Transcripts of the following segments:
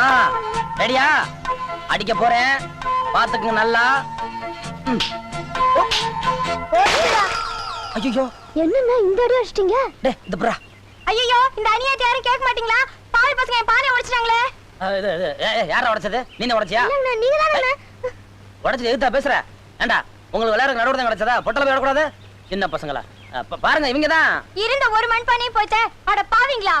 ஆ ரெடியா? அடிக்க போறேன். பாத்துக்குங்க நல்லா. ஐயோ என்னண்ணா இந்த அடி அடிச்சிட்டீங்க? டே இந்த புறா. ஐயோ இந்த அநியாயத்தை யாரும் கேட்க மாட்டீங்களா? பால் பசங்க என் பானை உடைச்சிட்டாங்களே. யாரா உடைச்சது? நீ உடைச்சியா? நீங்க தானே உடைச்சது எதுத்தா பேசுற? ஏண்டா உங்களுக்கு விளையாட நடுவுல தான் கிடைச்சதா? பொட்டல போய் விடக்கூடாது? சின்ன பசங்களா. அ, ப- பாருங்க இவங்க தான் இருந்த ஒரு மண் பானையும் போச்சே அட பாவீங்களா?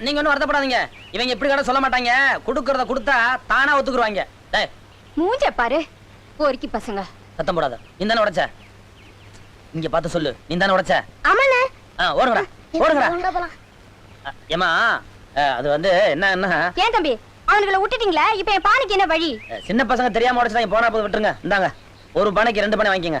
நீங்க ஒன்றும் வருத்தப்படாதீங்க. இவங்க இப்படி கடை சொல்ல மாட்டாங்க. கொடுக்கறத கொடுத்தா தானா ஒத்துக்குருவாங்க. டேய். மூஞ்ச பாரு. பொறுக்கி பசங்க. சத்தம் போடாத. நீ தானே உடைச்ச? இங்க பார்த்து சொல்லு. நீ தானே உடைச்ச? ஆமாண்ணே. ஓடுங்கடா. ஓடுங்கடா. அ, அது வந்து என்ன என்ன? ஏன் தம்பி அவனுங்களை விட்டுட்டீங்களே? இப்ப என் பானைக்கு என்ன வழி? சின்ன பசங்க தெரியாம உடைச்சிட்டாங்க. போனா போது விட்டுருங்க. இந்தாங்க. ஒரு பானைக்கு ரெண்டு பானை வாங்கிக்கங்க.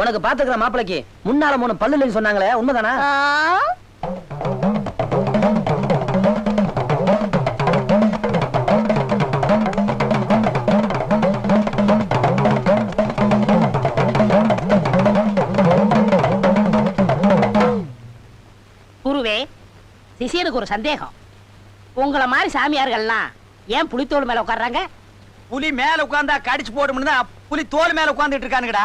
உனக்கு பாத்துக்கிற மாப்பிளைக்கு முன்னால மூணு பல்லு இல்லைன்னு சொன்னாங்களே உண்மைதானா? குருவே சிஷியனுக்கு ஒரு சந்தேகம். உங்கள மாதிரி சாமியார்கள்லாம் ஏன் புலித்தோல் மேல உட்கார்றாங்க? புலி மேல உட்கார்ந்தா கடிச்சு போடும்னு தான் புலி தோல் மேல உட்கார்ந்துட்டு இருக்கானுங்கடா.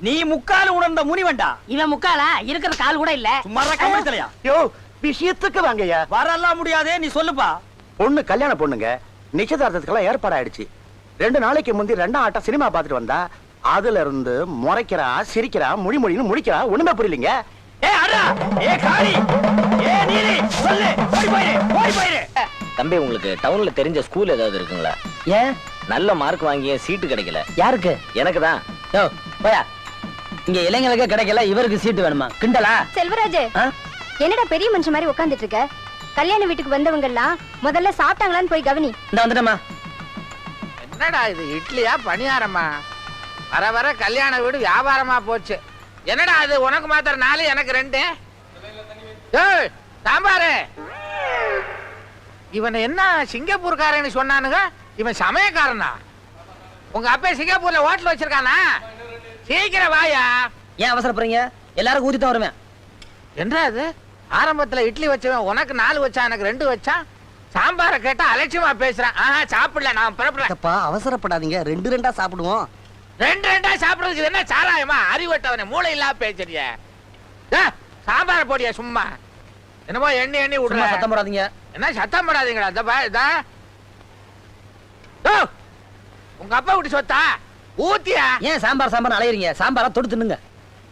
நீ முக்கால் உணர்ந்த முனி வேண்டா இவன் முக்காலா? இருக்கிற கால் கூட இல்ல. சும்மா கவனித்தலையா யோ விஷயத்துக்கு வாங்கய்யா. வரலாம் முடியாதே நீ சொல்லுப்பா. பொண்ணு கல்யாண பொண்ணுங்க நிச்சயதார்த்தத்துக்கெல்லாம் ஏற்பாடு ஆயிடுச்சு. ரெண்டு நாளைக்கு முந்தி ரெண்டாம் ஆட்டம் சினிமா பார்த்துட்டு வந்தா அதுல இருந்து முறைக்கிறா சிரிக்கிறா மொழி மொழின்னு முடிக்கிறா ஒண்ணுமே புரியலீங்க. ஏ அடா ஏ காளி! ஏ நீலி! சொல்லு! ஓடி போயிரு! ஓடி போயிரு! தம்பி உங்களுக்கு டவுன்ல தெரிஞ்ச ஸ்கூல் ஏதாவது இருக்குங்களா? ஏன்? நல்ல மார்க் வாங்கிய சீட்டு கிடைக்கல. யாருக்கு? எனக்கு தான். போயா. இங்க இளைஞர்களுக்கு கிடைக்கல இவருக்கு சீட்டு வேணுமா? கிண்டலா? செல்வராஜ்? என்னடா பெரிய மனுஷன் மாதிரி உட்கார்ந்துட்டு இருக்க கல்யாண வீட்டுக்கு வந்தவங்க எல்லாம் முதல்ல சாப்பிட்டாங்களான்னு போய் கவனி. இந்த வந்துட்டமா என்னடா இது இட்லியா பணியாரமா? வர வர கல்யாண வீடு வியாபாரமா போச்சு. என்னடா இது உனக்கு மாத்திரம் நாலு எனக்கு ரெண்டு? ஏய், சாம்பாரு. இவன் என்ன சிங்கப்பூர்காரன்னு சொன்னானுங்க? இவன் சமயக்காரனா? உங்க அப்பா சிங்கப்பூர்ல ஹோட்டல் வச்சிருக்கானா? சீக்கிரம் வாயா. ஏன் அவசரப்படுறீங்க? எல்லாரும் ஊத்தி தான் வருவேன். என்ன அது? ஆரம்பத்துல இட்லி வச்சவன் உனக்கு நாலு வச்சான் எனக்கு ரெண்டு வச்சான் சாம்பாரை கேட்டா அலட்சியமா பேசுறான். ஆஹா சாப்பிடல நான் புறப்படுறேன். சித்தப்பா அவசரப்படாதீங்க. ரெண்டு ரெண்டா சாப்பிடுவோம். ரெண்டு ரெண்டா சாப்பிடுறதுக்கு என்ன சாராயமா? அறிவட்டவனே மூளை இல்லாம பேசுறிய சாம்பார போடியா சும்மா. என்னமோ எண்ணி எண்ணி விடுற. சத்தம் போடாதீங்க. என்ன சத்தம் போடாதீங்களா இந்த பா இதா. உங்க அப்பா விட்டு சொத்தா? ஊத்தியா? ஏன் சாம்பார் சாம்பார் அலையறீங்க? சாம்பாரா தொட்டு தின்னுங்க.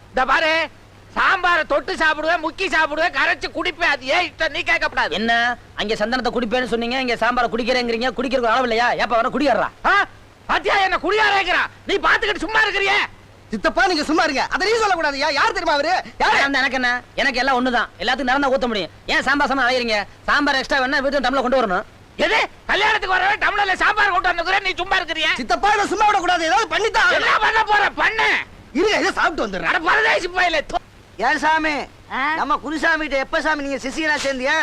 இந்த பாரு சாம்பார தொட்டு சாப்பிடுவேன் முக்கி சாப்பிடுவேன் கரைச்சு குடிப்பேன். அது ஏன் இஷ்டம்? நீ கேட்கப்படாது. என்ன? அங்க சந்தனத்தை குடிப்பேன்னு சொன்னீங்க இங்க சாம்பாரை குடிக்கிறேங்கிறீங்க குடிக்கிறதுக்கு அளவு இல்லையா? ஏப்ப வர குடிக்கிறா ஆ? பாத்தியா என்ன குடியாரேங்கிறான் நீ பாத்துக்கிட்டு சும்மா இருக்கிறியே. சித்தப்பா நீங்க சும்மா இருங்க. அதை நீ சொல்லக்கூடாதுயா யார் தெரியுமா அவரு? யாரா? இருந்தா எனக்கு என்ன? எனக்கு எல்லாம் ஒண்ணுதான். எல்லாத்துக்கும் நிறந்தா ஊத்த முடியும். ஏன் சாம்பார் சாம்பார் அலையறீங்க? சாம்பார் எக்ஸ்ட்ரா வேணா வீட்டு டம்ளர் கொண்டு வரணும். எது? கல்யாணத்துக்கு வரவே டம்ளர்ல சாம்பார் கொண்டு வந்துக்கிறேன் நீ சும்மா இருக்கிறிய? சித்தப்பா இதை சும்மா விடக்கூடாது. ஏதாவது பண்ணித்தான் என்ன பண்ண போற? பண்ணு. இருங்க இதை சாப்பிட்டு வந்துடுறேன். அட பரதேசி போயில ஏன் சாமி? நம்ம குருசாமி கிட்ட எப்ப சாமி நீங்க சிசியனா சேர்ந்தியா?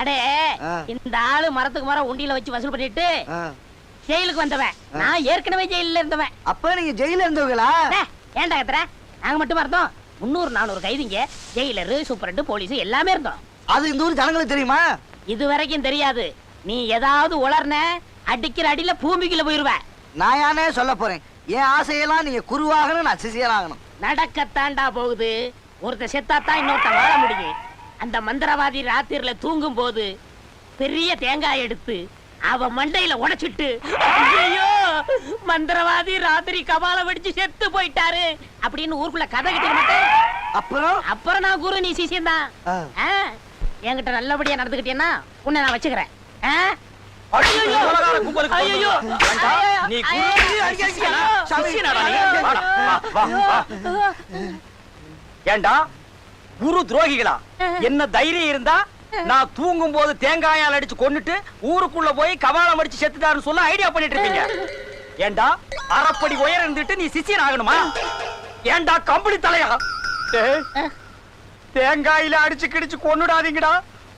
அடே. இந்த ஆளு மரத்துக்கு மரம் உண்டியில வச்சு வசூல் பண்ணிட்டு ஜெயிலுக்கு வந்தவன். நான் ஏற்கனவே ஜெயில இருந்தவன். அப்ப நீங்க ஜெயில இருந்தவங்களா? ஏன்டா கத்துற? நாங்க மட்டுமா இருந்தோம் முன்னூறு நானூறு கைதிங்க ஜெயிலரு சூப்பரண்டு போலீஸ் எல்லாமே இருந்தோம். அது இந்த ஊர் ஜனங்களுக்கு தெரியுமா? இது வரைக்கும் தெரியாது. நீ ஏதாவது உளர்ன அடிக்கிற அடியில பூமிக்குள்ள போயிருவ. நான் யானே சொல்ல போறேன். என் ஆசையெல்லாம் நீங்க குருவாகணும் நான் சிசியனாகணும் நடக்கத்தாண்டா போகுது. ஒருத்தன் செத்தாத்தான் இன்னொருத்தன் வாழ முடியும். அந்த மந்திரவாதி ராத்திரில தூங்கும் போது பெரிய தேங்காய் எடுத்து அவ மண்டையில உடைச்சிட்டு ஐயோ மந்திரவாதி ராத்திரி கபால வெடிச்சு செத்து போயிட்டாரு அப்படின்னு ஊருக்குள்ள கதை கிட்ட மாட்டேன் அப்புறம்? அப்புறம் நான் குரு நீ சிசியம் தான். என்கிட்ட நல்லபடியா நடந்துக்கிட்டேன்னா உன்னை நான் வச்சுக்கிறேன்! ஏண்டா, குரு துரோகிகளா? என்ன தைரியம் இருந்தா நான் தூங்கும் போது தேங்காயால் அடிச்சு கொன்னுட்டு ஊருக்குள்ள போய் கபாலம் அடிச்சு செத்துட்டாருன்னு சொல்ல ஐடியா பண்ணிட்டு இருப்பீங்க ஏண்டா? அரைப்படி உயரம் இருந்துட்டு நீ சிஷியன் ஆகணுமா? ஏண்டா கம்பளி தலையா? தேங்காயில அடிச்சு கிடிச்சு கொன்னுடாதீங்கடா.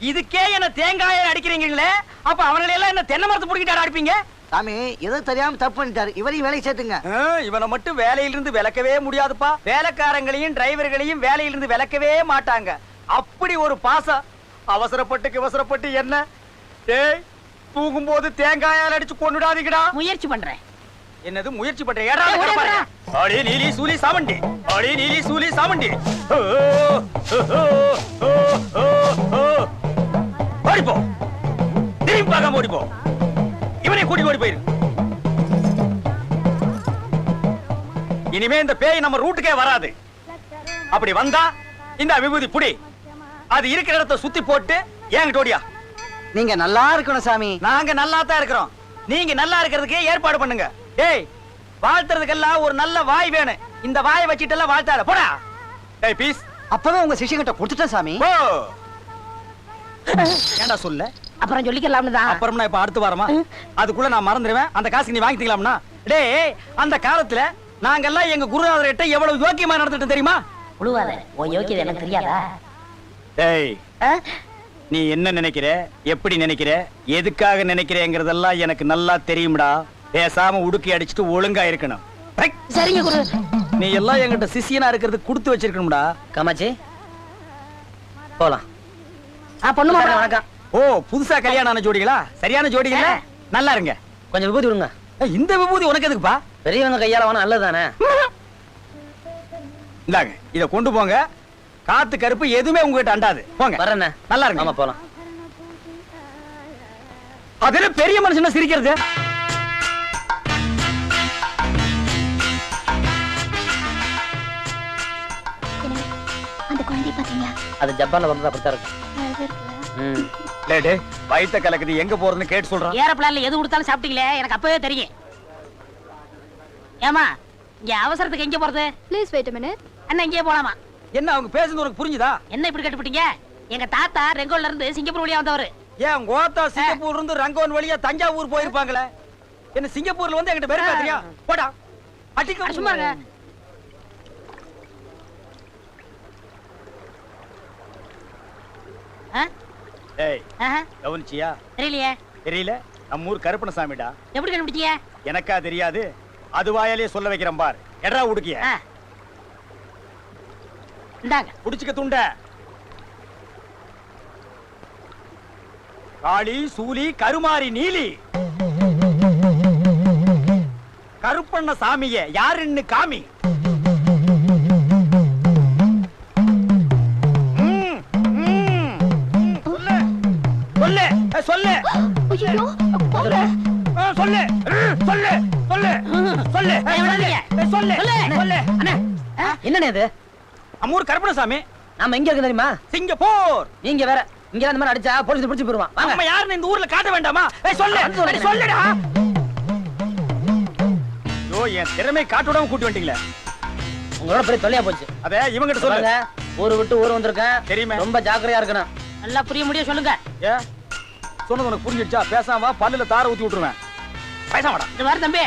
இதுக்கே என்ன தேங்காயை அடிக்கிறீங்களே? அப்ப அவங்களை எல்லாம் என்ன தென்னை மரத்து பிடிக்கிட்டாடா அடிப்பீங்க? சாமி ஏதோ தெரியாம தப்பு பண்ணிட்டாரு. இவரையும் வேலைக்கு சேர்த்துங்க. இவனை மட்டும் வேலையிலிருந்து விலக்கவே முடியாதுப்பா. வேலைக்காரங்களையும் டிரைவர்களையும் வேலையிலிருந்து விலக்கவே மாட்டாங்க. அப்படி ஒரு பாசம். அவசரப்பட்டு அவசரப்பட்டு என்ன? டேய் தூங்கும்போது தேங்காயால் அடிச்சு கொண்டுடாதீங்கடா முயற்சி பண்றேன். என்னது முயற்சி பண்ற? ஏடா ஏய், ஓடி பாரு. வாடா. அடி நீலி சூலி சாமண்டி. அடி நீலி சூலி சாமண்டி. ஓ, ஓ, ஓ. ஓடிப்போ திரும்பி பார்க்காம ஓடிப்போ இவனை கூட்டி ஓடி போயிரு. இனிமே இந்த பேய் நம்ம ரூட்டுக்கே வராது. அப்படி வந்தா இந்த விபூதி புடி. அது இருக்கிற இடத்தை சுத்தி போட்டு ஏங்கிட்ட ஓடியா. நீங்க நல்லா இருக்கணும் சாமி. நாங்க நல்லா தான் இருக்கிறோம். நீங்க நல்லா இருக்கிறதுக்கு ஏற்பாடு பண்ணுங்க. டேய் வாழ்த்துறதுக்கெல்லாம் ஒரு நல்ல வாய் வேணும். இந்த வாயை வச்சிட்டு எல்லாம் வாழ்த்தாத. போடா. டேய் பீஸ். அப்பவே உங்க சிஷியங்கிட்ட கொடுத்துட்டேன் சாமி. ஏன்டா சொல்ல? அப்புறம் சொல்லிக்கலாம்னு தான் அப்புறம் நான் இப்ப அடுத்து வாரமா? அதுக்குள்ள நான் மறந்துடுவேன் அந்த காசுக்கு நீ வாங்கிக்கலாம்னா டேய் அந்த காலத்துல நாங்கெல்லாம் எங்க குருநாதர்கிட்ட எவ்வளவு யோக்கியமா நடந்துட்டு தெரியுமா? உழுவாத. உன் யோக்கியது எனக்கு தெரியாதா? டேய்? நீ என்ன நினைக்கிற? எப்படி நினைக்கிற? எதுக்காக நினைக்கிறேங்கிறதெல்லாம் எனக்கு நல்லா தெரியும்டா. பேசாம உடுக்கி அடிச்சுட்டு ஒழுங்கா இருக்கணும்! சரிங்க குரு. நீ எல்லாம் என்கிட்ட சிஷியனா இருக்கிறது கொடுத்து வச்சிருக்கணும்டா. காமாச்சி போலாம். பொண்ணு மாப்பிள்ளை வணக்கம் ஓ புதுசா கல்யாணம் ஆன ஜோடிகளா? சரியான ஜோடிகளா? நல்லா இருங்க. கொஞ்சம் விபூதி விடுங்க. இந்த விபூதி உனக்கு எதுக்குப்பா? பெரியவங்க கையால வேணா நல்லதுதானே? இந்தாங்க இத கொண்டு போங்க. காத்து கருப்பு எதுவுமே உங்ககிட்ட அண்டாது. போங்க. வரேண்ணே. நல்லா இருங்க. ஆமா போலாம். அதுல பெரிய மனுஷனா சிரிக்கிறது? அந்த குழந்தை பாத்தீங்களா? அது ஜப்பான்ல வந்து அப்படித்தான் இருக்கும் லேடு வயித்த கலக்குது. எங்க போறதுன்னு கேட்டு சொல்றான் ஏரோப்ளான்ல எது கொடுத்தாலும் சாப்பிட்டீங்களே? எனக்கு அப்பவே தெரியும். ஏமா இங்க அவசரத்துக்கு எங்க போறது? ப்ளீஸ் வெயிட் மினிட் அண்ணா இங்கே போலாமா? என்ன அவங்க பேசுறது உனக்கு புரிஞ்சுதா? என்ன இப்படி கேட்டுப்பிட்டீங்க? எங்க தாத்தா ரெங்கோல்ல இருந்து சிங்கப்பூர் வழியா வந்தவரு. ஏன் கோத்தா சிங்கப்பூர்ல இருந்து ரங்கோன் வழியா தஞ்சாவூர் போயிருப்பாங்களே? என்ன சிங்கப்பூர்ல வந்து என்கிட்ட வெறுப்பா தெரியும் போடா. அடிக்க சும்மா இருங்க. ஆ? ஏய் ஆஹா, கவனிச்சியா? தெரியலையே. தெரியல? நம்ம ஊர் கருப்பணசாமிடா. எப்படி கண்டுபிடிச்சீங்க எனக்கா தெரியாது. அது வாயாலே சொல்ல வைக்கிறேன் பார். எடா உடுக்கிய. ஆ. இந்தாங்க. புடிச்சுக்க துண்ட. காளி சூலி கருமாரி நீலி. கருப்பண்ண சாமிய யாருன்னு காமி? சொல்லு. சொல்லு. சொல்லு. என்னண்ணே இது? அம்மூர் கருப்பணசாமி. நாம எங்க இருக்கு தெரியுமா? சிங்கப்பூர். நீங்க வேற. இங்க அந்த மாதிரி அடிச்சா போலீஸ் பிடிச்சு போயிருவான். வாங்க. நம்ம யாருன்னு இந்த ஊர்ல காட்ட வேண்டாமா? ஏய் சொல்லு. சொல்லுடா. ஐயோ என் திறமை காட்ட விடாம கூட்டி வந்துட்டீங்களே. உங்களோட பெரிய தொல்லையா போச்சு. அத இவங்கிட்ட சொல்லு. சொல்லுங்க ஊரு விட்டு ஊர் வந்திருக்கேன். தெரியுமே. ரொம்ப ஜாக்கிரதையா இருக்கணும். நல்லா புரிய முடியும் சொல்லுங்க. ஏ? சொன்னது உனக்கு புரிஞ்சிடுச்சா? பேசாம வா, பல்லுல தார ஊத்தி விட்டுருவேன். பேசாமடா இந்த மாதிரி தம்பி.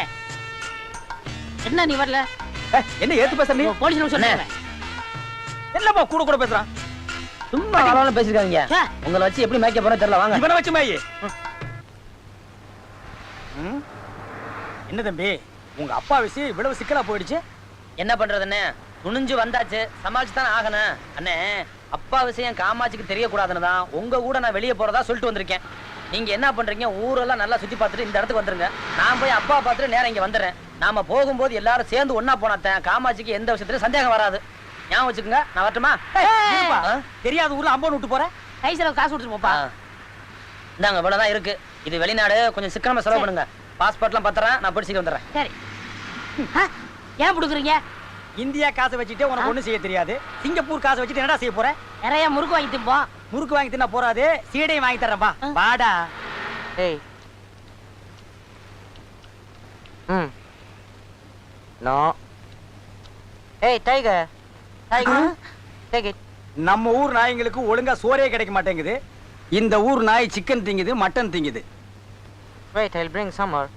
என்ன நீ வரல? என்ன ஏத்து பேசுற நீ? போலீஸ் சொல்லுங்க என்னப்பா கூட கூட பேசுறான்? சும்மா அளவுல பேசிருக்காங்க. உங்களை வச்சு எப்படி மேய்க்க போறேன் தெரியல வாங்க. இவனை வச்சு மேயி. என்ன தம்பி? உங்க அப்பா விஷயம் இவ்வளவு சிக்கலா போயிடுச்சு? என்ன பண்றதுன்னு? துணிஞ்சு வந்தாச்சு. சமாளிச்சு தான் ஆகணும். அண்ணே அப்பா விஷயம் காமாட்சிக்கு தெரியக்கூடாதுன்னு தான் உங்க கூட நான் வெளியே போறதா சொல்லிட்டு வந்திருக்கேன். நீங்க என்ன பண்றீங்க? ஊரெல்லாம் நல்லா சுத்தி பார்த்துட்டு இந்த இடத்துக்கு வந்துருங்க. நான் போய் அப்பா பார்த்துட்டு நேரம் இங்க வந்துடுறேன். நாம போகும்போது எல்லாரும் சேர்ந்து ஒண்ணா போனாத்தேன் காமாட்சிக்கு எந்த விஷயத்துலயும் சந்தேகம் வராது. ஞாபகம் வச்சுக்கோங்க. நான் வரட்டுமா? தெரியாத ஊர்ல அம்பன் விட்டு போற? கை செலவு காசு கொடுத்துட்டு போப்பா. இந்தாங்க இவ்வளவுதான் இருக்கு. இது வெளிநாடு கொஞ்சம் சிக்கனமா செலவு பண்ணுங்க. பாஸ்போர்ட்லாம் பத்திரம் நான் சீக்கிரம் வந்துடுறேன். சரி. ஏன் கொடுக்குறீங்க இந்தியா காசை வச்சுட்டே உனக்கு ஒண்ணும் செய்ய தெரியாது. சிங்கப்பூர் காசை வச்சுட்டு என்னடா செய்ய போற? நிறைய முறுக்கு வாங்கி திம்போம் முறுக்கு வாங்கி தின்னா போறாது. சீடையும் வாங்கி தரேன் பா வாடா. ஏய். ம். நோ. ஏய் டைகர் டைகர் டேக் இட் நம்ம ஊர் நாய்ங்களுக்கு ஒழுங்கா சோறே கிடைக்க மாட்டேங்குது. இந்த ஊர் நாய் சிக்கன் திங்குது mutton திங்குது. I will bring some more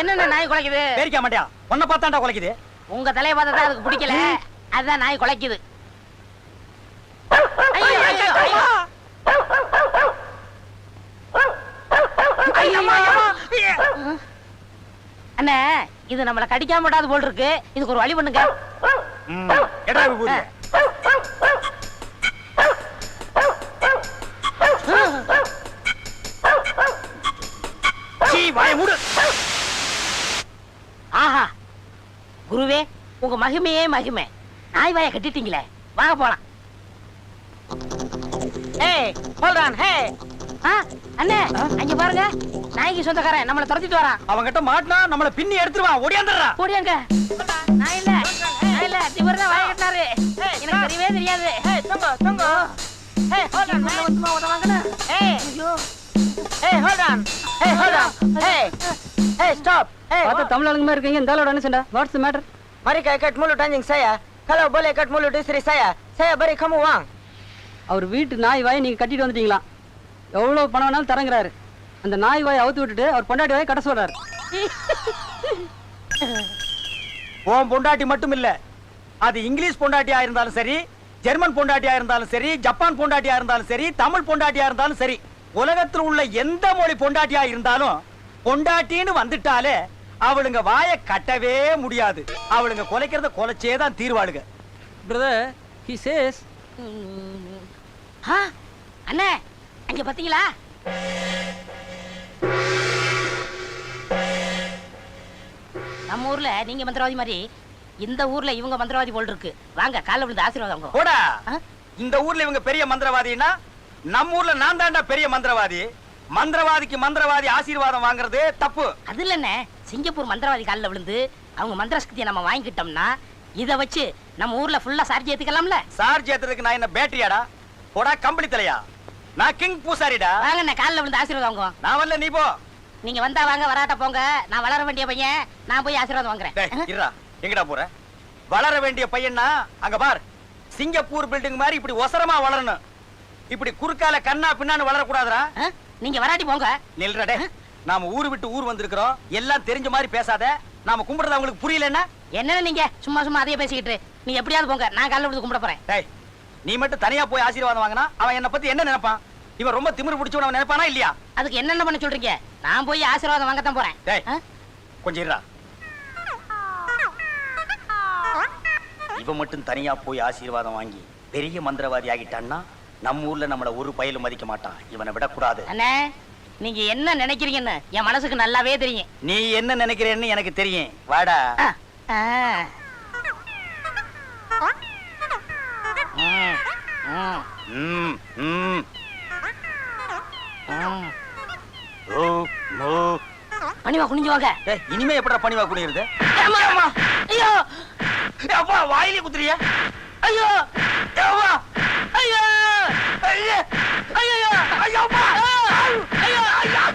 என்னென்ன நாய் குலைக்குது? பேரிக்க மாட்டியா உன்னை பார்த்தாண்டா குலைக்குது. உங்க தலையை பார்த்தா தான் அதுக்கு பிடிக்கல. அதுதான் நாய் குலைக்குது. அண்ணே இது நம்மள கடிக்காம விடாது போல் இருக்கு. இதுக்கு ஒரு வழி பண்ணுங்க. உங்க மகிமையே மகிமை. நாய் வாயை கட்டிட்டீங்களே. வாங்க போலாம். ஏய் ஹோல்ட் ஆன் ஹே. ஆ அண்ணே அங்க பாருங்க. நாய்க்கு சொந்தக்காரன் நம்மள துரத்திட்டு வரான். அவன்கிட்ட மாட்டினா நம்மள பின்னி எடுத்துருவான். ஓடியாந்துடுறா. போடியாங்க நான் இல்ல நான் இல்ல இவர் தான் வாயை கட்டினாரு. எனக்கு தெரியவே தெரியாது. தங்க தங்க. ஏய் ஹோல்ட் ஆன் மேல வந்து உதவாங்கண்ணா ஏய் ஐயோ. ஏய் ஹோல்ட் ஆன் ஏய் ஹோல்ட் ஆன் ஏய் ஏய் ஸ்டாப். ஏய் பார்த்தா தமிழ் ஆளுங்க இருக்கீங்க. இந்த ஆளோட என்ன சண்டை what's matter Ka ikat mulut anjing saya. Kalau boleh ikat mulut istri saya, saya beri kamu uang. அவர் வீட்டு நாய் வாயை நீங்க கட்டிட்டு வந்துட்டீங்களா எவ்வளவு பணம் வேணாலும் தரங்குறாரு அந்த நாய் வாயை அவுத்து விட்டுட்டு அவர் பொண்டாட்டி வாயை கட்ட சொல்றாரு உன் பொண்டாட்டி மட்டும் இல்ல அது இங்கிலீஷ் பொண்டாட்டியா இருந்தாலும் சரி ஜெர்மன் பொண்டாட்டியா இருந்தாலும் சரி ஜப்பான் பொண்டாட்டியா இருந்தாலும் சரி தமிழ் பொண்டாட்டியா இருந்தாலும் சரி உலகத்தில் உள்ள எந்த மொழி பொண்டாட்டியா இருந்தாலும் பொண்டாட்டின்னு வந்துட்டாலே அவளுங்க வாயை கட்டவே முடியாது. அவளுங்க குலைக்கிறத குலைச்சே தான் தீர்வாளுங்க. பிரதர் ஹி சேஸ் ஆ அண்ணே அங்க பாத்தீங்களா? நம்ம ஊர்ல நீங்க மந்திரவாதி மாதிரி இந்த ஊர்ல இவங்க மந்திரவாதி போல் இருக்கு. வாங்க காலைல விழுந்து ஆசீர்வாதம். போடா? இந்த ஊர்ல இவங்க பெரிய மந்திரவாதின்னா நம்ம ஊர்ல நான் தாண்டா பெரிய மந்திரவாதி. மந்திரவாதிக்கு மந்திரவாதி ஆசீர்வாதம் வாங்குறது தப்பு. அது இல்லண்ணே. சிங்கப்பூர் மந்திரவாதி காலில் விழுந்து அவங்க மந்திர சக்தியை நம்ம வாங்கிக்கிட்டோம்னா இதை வச்சு நம்ம ஊர்ல ஃபுல்லா சார்ஜ் ஏத்துக்கலாம்ல? சார்ஜ் ஏத்துறதுக்கு நான் என்ன பேட்டரியாடா? போடா கம்பளி தலையா. நான் கிங் பூசாரிடா. வாங்கண்ணே காலில் விழுந்து ஆசீர்வாதம் வாங்குவோம். நான் வரல நீ போ. நீங்க வந்தா வாங்க வராட்ட போங்க. நான் வளர வேண்டிய பையன் நான் போய் ஆசீர்வாதம் வாங்குறேன். இருடா. எங்கடா போற? வளர வேண்டிய பையன்னா அங்க பார். சிங்கப்பூர் பில்டிங் மாதிரி இப்படி ஒசரமா வளரணும். இப்படி குறுக்கால கண்ணா பின்னான்னு வளரக்கூடாதுடா. ஆ? நீங்க வராட்டி போங்க. நில்றடே நாம ஊரு விட்டு ஊர் வந்திருக்கிறோம். எல்லாம் தெரிஞ்ச மாதிரி பேசாத. நாம கும்பிடுறது அவங்களுக்கு புரியலன்னா என்னன்னு நீங்க சும்மா சும்மா அதையே பேசிக்கிட்டு நீ எப்படியாவது போங்க. நான் காலைல விழுந்து கும்பிட போறேன். டேய் நீ மட்டும் தனியா போய் ஆசீர்வாதம் வாங்கினா அவன் என்ன பத்தி என்ன நினைப்பான்? இவன் ரொம்ப திமிரு பிடிச்சவன் அவன் நினைப்பானா இல்லையா? அதுக்கு என்னென்ன பண்ண சொல்றீங்க? நான் போய் ஆசீர்வாதம் வாங்கத்தான் போறேன். டேய்? கொஞ்சம் இருடா. இவன் மட்டும் தனியா போய் ஆசீர்வாதம் வாங்கி பெரிய மந்திரவாதி ஆகிட்டான்னா நம்ம ஊர்ல நம்மள ஒரு பயலும் மதிக்க மாட்டான். இவனை விடக்கூடாது. அண்ணே நீங்க என்ன நினைக்கிறீங்கன்னு என் மனசுக்கு நல்லாவே தெரியும். நீ என்ன நினைக்கிறேன்னு எனக்கு தெரியும். வாடா. பணிவா குனிஞ்சு வாங்க. இனிமே எப்படா பணிவா அம்மா. ஐயோ. அப்பா வாயிலே குத்துறியா? ஐயோ? ஐயோ. ஐயே! ஐயோ ஐயோ! ஐயோ நான்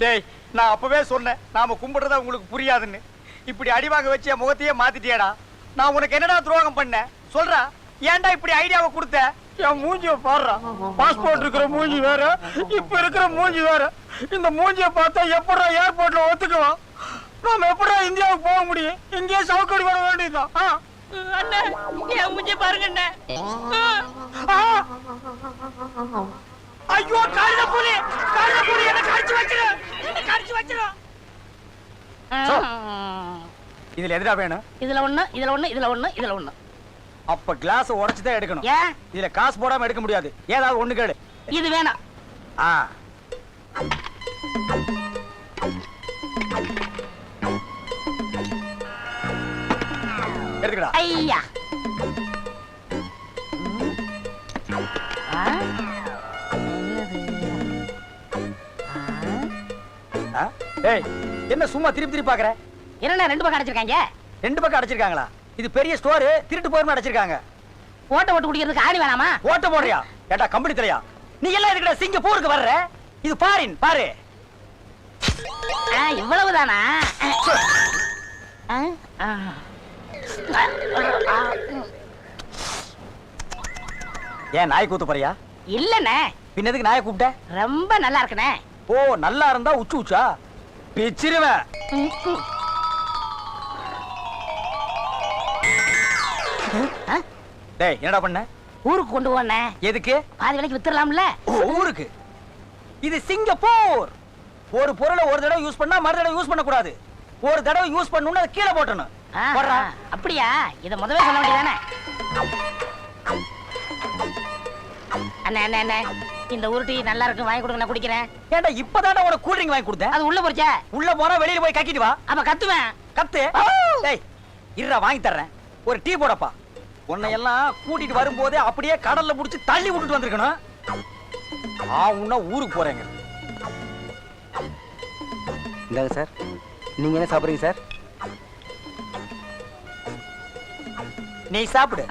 டேய், நான் அப்பவே சொன்னேன். நாம கும்பிடுறத உங்களுக்கு புரியாதுன்னு. இப்படி அடிவாங்க வச்சு என் முகத்தையே மாத்திட்டியேடா. நான் உனக்கு என்னடா துரோகம் பண்ணேன் சொல்றா. ஏன்டா இப்படி ஐடியாவை கொடுத்த? என் மூஞ்சிய பாடுறான் பாஸ்போர்ட் இருக்கிற மூஞ்சி வேற இப்ப இருக்கிற மூஞ்சி வேற. இந்த மூஞ்சிய பார்த்தா எப்படா ஏர்போர்ட்ல ஒத்துக்குவான்? நாம எப்படா இந்தியாவுக்கு போக முடியும்? இங்கேயே சவுக்கடி வர வேண்டியதுதான். அண்ணே என் மூஞ்சி பாருங்க அண்ணே. ஐயோ கழுத புலி. கழுத புலி. என்ன கடிச்சு வச்சிரு. என்ன கடிச்சு வச்சிரு. இதுல எதுடா வேணும்? இதுல ஒண்ணு இதுல ஒண்ணு இதுல ஒண்ணு இதுல ஒண்ணு. அப்ப கிளாஸ் உடைச்சு தான் எடுக்கணும். ஏன்? இதுல காசு போடாம எடுக்க முடியாது. ஏதாவது ஒண்ணு கேடு இது வேணாம். ஆ. எடுத்துக்கடா ஐயா? ஏய் என்ன சும்மா திருப்பி திருப்பி பாக்குற? என்னண்ணே ரெண்டு பக்கம் அடைச்சிருக்காங்க? ரெண்டு பக்கம் அடைச்சிருக்காங்களா? இது பெரிய ஸ்டோர் திருட்டு போயிருமா அடைச்சிருக்காங்க. ஓட்ட ஓட்டு குடிக்கிறதுக்கு ஆணி வேணாமா? ஓட்ட போடுறியா? ஏட்டா கம்பெனி தலையா? நீ எல்லாம் இருக்கிற சிங்கப்பூருக்கு வர்ற? இது பாரின் பாரு. இவ்வளவுதானா. ஏன் நாய் கூத்து போறியா? இல்லண்ணே பின்னதுக்கு நாயை கூப்பிட்ட? ரொம்ப நல்லா இருக்குண்ணே ஓ நல்லா இருந்தா உச்சு உச்சா? பிச்சிருவேன்? டேய் என்னடா பண்ண? ஊருக்கு கொண்டு போனே. எதுக்கு? பாதி விலைக்கு வித்துடலாம்ல? ஊருக்கு. இது சிங்கப்பூர். ஒரு பொருளை ஒரு தடவை யூஸ் பண்ணா மறு தடவை யூஸ் பண்ண கூடாது ஒரு தடவை யூஸ் பண்ணணும்னு அதை கீழே போட்டணும். போடுறா. ஆ, அப்படியா? இத முதல்ல சொல்ல வேண்டியதானே அண்ணே அண்ணே அண்ணே இந்த உருட்டி நல்லா இருக்கு வாங்கி கொடுங்க நான் குடிக்கிறேன். ஏன்டா இப்பதானே உனக்கு கூல் ட்ரிங்க் வாங்கி கொடுத்தேன் அது உள்ள போச்சே உள்ள போனா வெளியில போய் கக்கிட்டு வா. அப்ப கத்துவேன். கத்து. டேய் இருடா வாங்கி தர்றேன். ஒரு டீ போடப்பா. உன்னை எல்லாம் கூட்டிட்டு வரும்போதே அப்படியே கடல்ல புடிச்சு தள்ளி விட்டுட்டு வந்திருக்கணும். ஆ உன்ன ஊருக்கு போறேங்க. இந்தாங்க சார். நீங்க என்ன சாப்பிடுறீங்க சார்? நீ சாப்பிடு.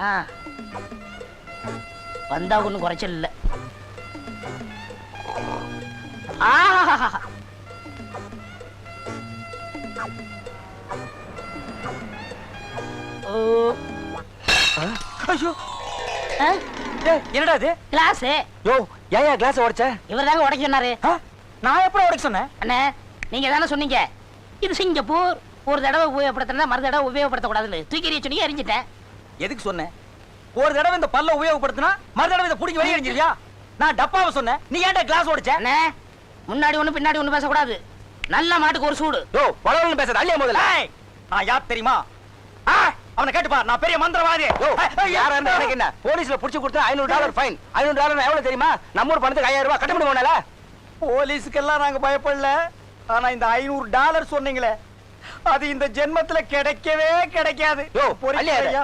வந்தா ஒண்ணும் குறைச்சல் இல்ல. என்னடா இது? கிளாஸ். யோ ஏன் கிளாஸ் உடைச்ச? இவர் தாங்க உடைக்க சொன்னாரு? நான் எப்படி உடைக்க சொன்னேன்? அண்ணே நீங்க தானே சொன்னீங்க. இது சிங்கப்பூர். ஒரு தடவை உபயோகப்படுத்தினா மறு தடவை உபயோகப்படுத்தக்கூடாதுன்னு. தூக்கி சொன்னீங்க எரிஞ்சிட்டேன் எதுக்கு சொன்னேன் ஒரு தடவை இந்த பல்ல உபயோகப்படுத்தினா மறு தடவை இதை பிடிச்சி வெளியே எறிஞ்சிருவியா நான் டப்பாவை சொன்னேன் நீ ஏன்டா கிளாஸ் உடைச்ச அண்ணே முன்னாடி ஒண்ணு பின்னாடி ஒண்ணு பேசக்கூடாது. நல்ல மாட்டுக்கு ஒரு சூடு. யோ வளவளன்னு பேசுற அள்ளியா முதல்ல. ஏய், நான் யார் தெரியுமா? ஆ, அவனை கேட்டுப்பா நான் பெரிய மந்திரவாதி. யாரா இருந்தா எனக்கு என்ன? போலீஸ்ல புடிச்சு கொடுத்தா ஐநூறு டாலர் ஃபைன் ஐநூறு டாலர் எவ்வளவு தெரியுமா? நம்ம ஊர் பணத்துக்கு ஐயாயிரம் ரூபாய் கட்ட முடியுமா போலீஸுக்கெல்லாம் நாங்க பயப்படல. ஆனா இந்த ஐநூறு டாலர் சொன்னீங்களே. அது இந்த ஜென்மத்துல கிடைக்கவே கிடைக்காது.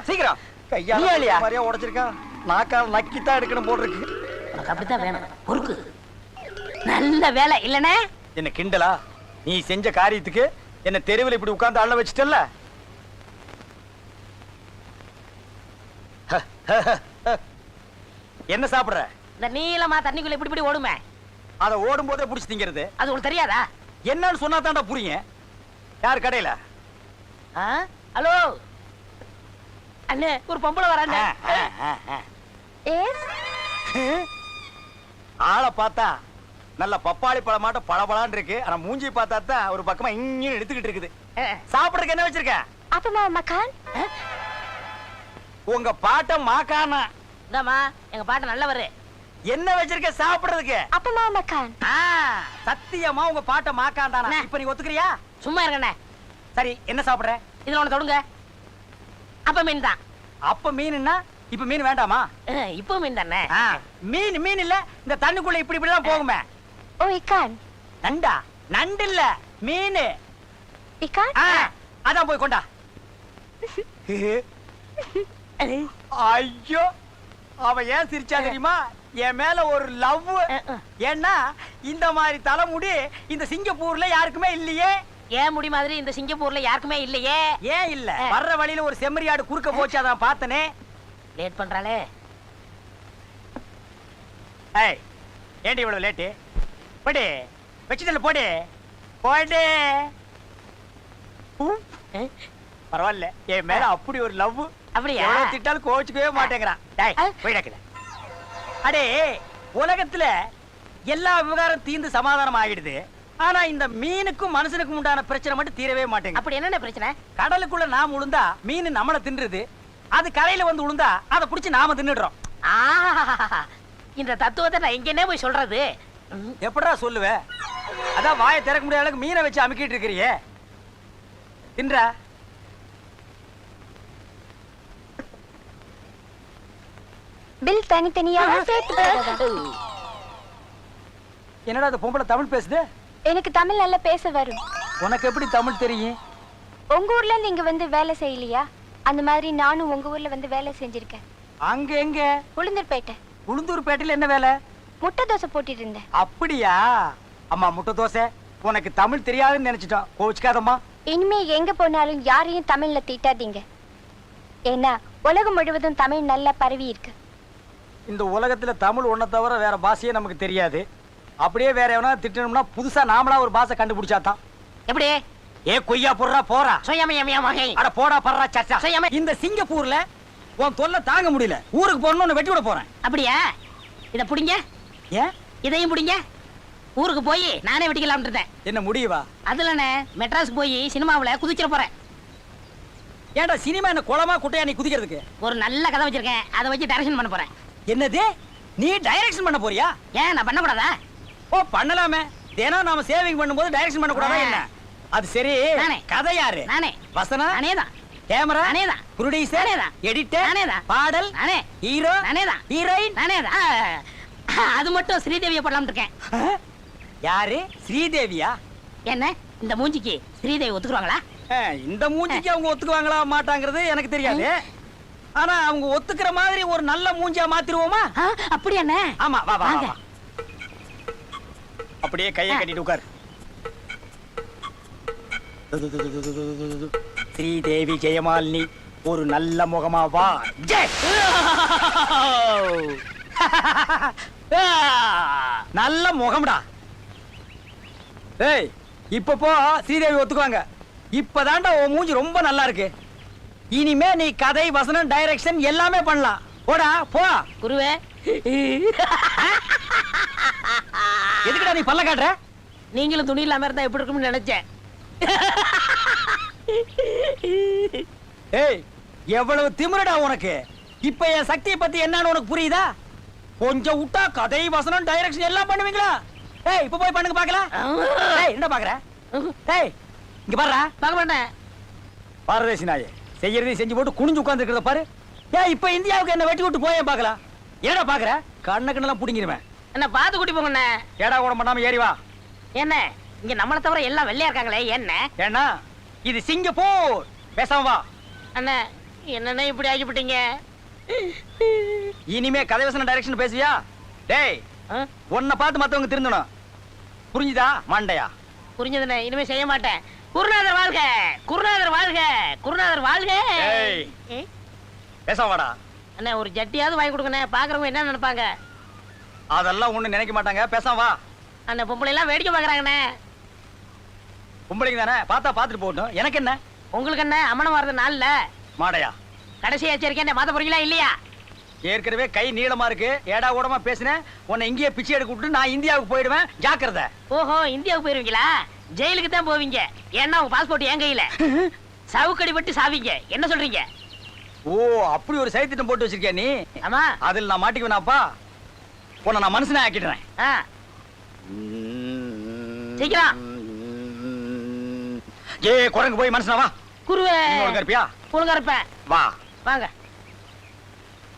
சீக்கிரம். கையால நீ அள்ளியா? மாதிரியா உடைச்சிருக்கான் நாக்கால் நக்கித்தான் எடுக்கணும் போல் இருக்கு உனக்கு அப்படித்தான் வேணும். பொறுக்கு. நல்ல வேலை இல்லனே என்ன கிண்டலா? நீ செஞ்ச காரியத்துக்கு என்ன தெருவில் இப்படி உட்கார்ந்து அள்ள வச்சிட்டல்ல? என்ன சாப்பிடுற? இந்த நீளமா தண்ணிக்குள்ள இப்படி இப்படி ஓடுமே? அதை ஓடும் போதே புடிச்சு திங்கிறது. அது உங்களுக்கு தெரியாதா? என்னன்னு சொன்னா தான்டா புரியும். யார் கடையில? ஹலோ? அண்ணே ஒரு பொம்பளை வராண்ணே ஆளை பார்த்தா நல்ல பப்பாளி பழமாட்ட பளபளான்னு இருக்கு. ஆனா மூஞ்சி பார்த்தா தான் ஒரு பக்கமா இங்கே எடுத்துக்கிட்டு இருக்குது. சாப்பிடுறதுக்கு என்ன வச்சிருக்க? அப்பமா மக்கான்? உங்க பாட்ட மாக்கானா? இந்தாம்மா எங்க பாட்டு நல்லவரு. என்ன வச்சிருக்க சாப்பிடுறதுக்கு? அப்பமா மக்கான். சத்தியமா உங்க பாட்ட மாக்காண்டானா அண்ணே. இப்ப நீ ஒத்துக்கிறியா? சும்மா இருக்கண்ணே சரி என்ன சாப்பிடுற? இதுல ஒண்ணு தொடுங்க. அப்ப மீன் தான். அப்ப மீன்னா இப்ப மீன் வேண்டாமா? இப்போ மீன் தானே? மீன் மீன் இல்ல இந்த தண்ணுக்குள்ள இப்படி இப்படி தான் போகுமே. ஓ இக்கான். நண்டா? நண்டு இல்ல மீன். இக்கான்? அதான் போய் கொண்டா. ஐயோ அவ ஏன் சிரிச்சா தெரியுமா? என் மேல ஒரு லவ். ஏன்னா இந்த மாதிரி தலைமுடி இந்த சிங்கப்பூர்ல யாருக்குமே இல்லையே. ஏன் முடி மாதிரி இந்த சிங்கப்பூர்ல யாருக்குமே இல்லையே? ஏன் இல்ல? வர்ற வழியில ஒரு செம்மறியாடு குறுக்க போச்சு அதான் பார்த்தனே. லேட் பண்றாளே. ஏய் ஏண்டி இவ்வளவு லேட்டு போடி வச்சுதல்ல போடி. போடி. பரவாயில்ல. என் மேல அப்படி ஒரு லவ் அப்படியா? திட்டாலும் கோச்சுக்கவே மாட்டேங்கிறான். டேய். போயிடக்கல அடே உலகத்துல எல்லா விவகாரம் தீர்ந்து சமாதானம் ஆகிடுது. ஆனா இந்த மீனுக்கும் மனுஷனுக்கும் உண்டான பிரச்சனை மட்டும் தீரவே மாட்டேங்குது. அப்படி என்னென்ன பிரச்சனை? கடலுக்குள்ள நாம உளுந்தா மீன் நம்மள தின்றுது. அது கரையில வந்து உளுந்தா அதை புடிச்சு நாம தின்னுடுறோம். ஆஹா இந்த தத்துவத்தை நான் எங்கன்னே போய் சொல்றது. ம், எப்படிடா சொல்லுவ? அதான் வாயை திறக்க முடியாத அளவுக்கு மீனை வச்சு அமுக்கிட்டு இருக்கிறியே. தின்றா. பில் தனித்தனியாக சேர்த்து? என்னடா அந்த பொம்பளை தமிழ் பேசுது? எனக்கு தமிழ் நல்லா பேச வரும். உனக்கு எப்படி தமிழ் தெரியும்? உங்க ஊர்ல இருந்து இங்க வந்து வேலை செய்யலையா? அந்த மாதிரி நானும் உங்க ஊர்ல வந்து வேலை செஞ்சிருக்கேன். அங்க எங்க? உளுந்தூர்பேட்டை. உளுந்தூர்பேட்டையில என்ன வேலை? முட்டை தோசை போட்டுட்டு இருந்தேன். அப்படியா? அம்மா முட்டை தோசை. உனக்கு தமிழ் தெரியாதுன்னு நினைச்சிட்டோம். கோவிச்சுக்காதம்மா. இனிமே எங்க போனாலும் யாரையும் தமிழ்ல திட்டாதீங்க. ஏன்னா உலகம் முழுவதும் தமிழ் நல்லா பரவி இருக்கு. இந்த உலகத்துல தமிழ் ஒன்றை தவிர வேற பாஷையே நமக்கு தெரியாது. அப்படியே வேற எவனா திட்டணும்னா புதுசா நாமளா ஒரு பாஷை கண்டுபிடிச்சா தான் எப்படி? ஏ கொய்யா போடுறா போறா. அட போடா படுறா சச்சா. இந்த சிங்கப்பூர்ல உன் தொல்லை தாங்க முடியல. ஊருக்கு போகணும்னு வெட்டி விட போறேன். அப்படியா? இத புடிங்க. ஏன் இதையும் புடிங்க. ஊருக்கு போய் நானே வெட்டிக்கலாம்னு இருந்தேன். என்ன முடியவா? அதுலண்ணே மெட்ராஸ் போய் சினிமாவுல குதிச்சிட போறேன். ஏன்டா சினிமா என்ன குளமா குட்டையா நீ குதிக்கிறதுக்கு? ஒரு நல்ல கதை வச்சிருக்கேன். அதை வச்சு டைரக்ஷன் பண்ண போறேன். என்னது? நீ டைரக்ஷன் பண்ண போறியா? ஏன் நான் பண்ணக்கூடாதா? ஓ பண்ணலாமே. தினம் நாம சேவிங் பண்ணும்போது டைரக்ஷன் பண்ண கூடாதா ஆ. என்ன? அது சரி. கதை யாரு? நானே. வசனம் நானே தான். கேமரா? நானே தான். ப்ரொடியூசர் நானே தான். எடிட்டர் நானே தான். பாடல்? நானே. ஹீரோ நானே தான். ஹீரோயின் நானே தான். அது மட்டும் ஸ்ரீதேவியை போடலாம்னு இருக்கேன். யாரு? ஸ்ரீதேவியா? என்ன? இந்த மூஞ்சிக்கு ஸ்ரீதேவி ஒத்துக்குறாங்களா ஆ, இந்த மூஞ்சிக்கு அவங்க ஒத்துக்குவாங்களா மாட்டாங்கிறது எனக்கு தெரியாது. ஆனா அவங்க ஒத்துக்கிற மாதிரி ஒரு நல்ல மூஞ்சியா மாத்திருவோமா? அப்படி என்ன? ஆமா வா வா, வா வாங்க. அப்படியே கையை கட்டிட்டு உட்கார். ஸ்ரீதேவி ஜெயமாலினி ஒரு நல்ல முகமா வா. நல்ல முகம்டா. ஏய் இப்ப போ ஸ்ரீதேவி ஒத்துக்குவாங்க. இப்பதான்டா உன் மூஞ்சி ரொம்ப நல்லா இருக்கு. இனிமே நீ கதை வசனம் டைரக்ஷன் எல்லாமே பண்ணலாம். போடா போ. குருவே எதுக்குடா நீ பல்ல காட்டுற? நீங்களும் துணி இல்லாம இருந்தா எப்படி இருக்கும்னு நினைச்சேன். ஏய் எவ்வளவு திமிருடா உனக்கு? இப்ப என் சக்தியை பத்தி என்னன்னு உனக்கு புரியுதா? கொஞ்சம் விட்டா கதை வசனம் டைரக்ஷன் எல்லாம் பண்ணுவீங்களா? ஏய் இப்ப போய் பண்ணுங்க பாக்கலாம் ஏய் என்ன பாக்குற ஏய் இங்க பாருடா. பார்க்க மாட்டேன். பாரதேசி நாயே செய்யறதையும் செஞ்சு போட்டு குனிஞ்சு உட்கார்ந்து இருக்கிறத பாரு. ஏன் இப்ப இந்தியாவுக்கு என்ன வெட்டி விட்டு போயே பாக்கலாம் ஏடா பாக்குற? கண்ண கண்ணெல்லாம் புடிங்கிருவேன் என்ன பார்த்து கூட்டி போங்கண்ணே ஏடா கூட பண்ணாம ஏறி வா. என்ன இங்க நம்மளை தவிர எல்லாம் வெள்ளையா இருக்காங்களே என்ன? ஏன்னா இது சிங்கப்பூர். பேசாம வா. அண்ணே என்னண்ணே இப்படி ஆகிவிட்டீங்க? இனிமே கதை வசனம் டைரக்ஷன் பேசுவியா? டேய்? உன்னை பார்த்து மத்தவங்க திருந்தணும். புரிஞ்சுதா மண்டையா? புரிஞ்சதுண்ணே இனிமே செய்ய மாட்டேன். குருநாதர் வாழ்க குருநாதர் வாழ்க குருநாதர் வாழ்க. ஏய். ஏய், பேசாம வாடா. அண்ணே ஒரு ஜட்டியாவது வாங்கி கொடுங்கண்ணே. பாக்குறவங்க என்ன நினைப்பாங்க? அதெல்லாம் ஒண்ணு நினைக்க மாட்டாங்க. பேசாம வா. அந்த பொம்பளை எல்லாம் வேடிக்கை பாக்குறாங்கண்ணே. பொம்பளைங்க தானே? பார்த்தா பார்த்துட்டு போகட்டும். எனக்கு என்ன? உங்களுக்கு என்ன? அம்மனம் வர்றது நாள்ல மாடையா? கடைசி எச்சரிக்கை மாத்த போறீங்களா இல்லையா? ஏற்கனவே கை நீளமா இருக்கு. ஏடா கூடமா பேசினேன் உன்னை இங்கேயே பிச்சை எடுக்க விட்டு நான் இந்தியாவுக்கு போயிடுவேன். ஜாக்கிரதை. ஓஹோ இந்தியாவுக்கு போயிருவீங்களா? ஜெயிலுக்கு தான் போவீங்க. ஏன்னா உங்க பாஸ்போர்ட் என் கையில. சவுக்கடி விட்டு சாவீங்க. என்ன சொல்றீங்க? ஓ அப்படி ஒரு சைத்திட்டம் போட்டு வச்சிருக்கியா நீ? ஆமா. அதில் நான் மாட்டிக்குவேனாப்பா. உன்னை நான் மனுஷனே ஆக்கிடுறேன். சீக்கிரம். ஏ குரங்கு போய் மனுஷனா வா. குருவே. கருப்பியா? ஒழுங்கா இருப்பேன் வா. வாங்க.